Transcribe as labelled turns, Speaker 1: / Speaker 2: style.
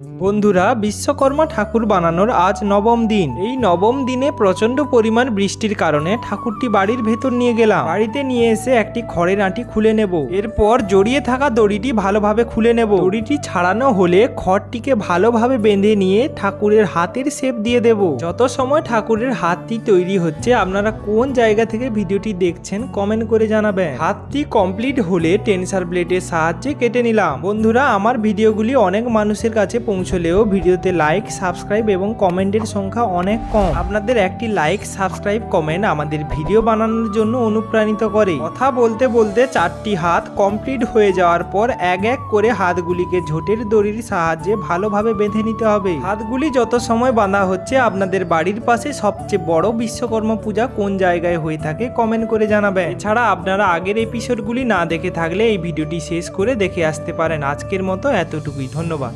Speaker 1: বন্ধুরা, বিশ্বকর্মা ঠাকুর বানানোর আজ নবম দিন। এই নবম দিনে প্রচণ্ড পরিমাণ বৃষ্টির কারণে ঠাকুরটি বাড়ির ভেতর নিয়ে গেলাম। বাড়িতে নিয়ে এসে একটি খড়ের আঁটি খুলে নেব। এরপর জড়িয়ে থাকা দড়িটি ভালোভাবে খুলে নেব। দড়িটি ছাড়ানো হলে খড়টিকে ভালোভাবে বেঁধে নিয়ে ঠাকুরের হাতের শেপ দিয়ে দেব। যত সময় ঠাকুরের হাতটি তৈরি হচ্ছে, আপনারা কোন জায়গা থেকে ভিডিওটি দেখছেন কমেন্ট করে জানাবেন। হাতটি কমপ্লিট হলে টেনসার ব্লেডের সাহায্যে কেটে নিলাম। বন্ধুরা, আমার ভিডিওগুলি অনেক মানুষের কাছে পৌঁছলেও ভিডিওতে লাইক সাবস্ক্রাইব এবং কমেন্টের সংখ্যা অনেক কম। আপনাদের একটি লাইক সাবস্ক্রাইব কমেন্ট আমাদের ভিডিও বানানোর জন্য অনুপ্রাণিত করে। কথা বলতে বলতে চারটি হাত কমপ্লিট হয়ে যাওয়ার পর এক এক করে হাতগুলিকে ঝোটের দড়ির সাহায্যে ভালোভাবে বেঁধে নিতে হবে। হাতগুলি যত সময় বাঁধা হচ্ছে আপনাদের বাড়ির পাশে সবচেয়ে বড় বিশ্বকর্মা পূজা কোন জায়গায় হয়ে থাকে কমেন্ট করে জানাবেন। এছাড়া আপনারা আগের এপিসোডগুলি না দেখে থাকলে এই ভিডিওটি শেষ করে দেখে আসতে পারেন। আজকের মতো এতটুকুই। ধন্যবাদ।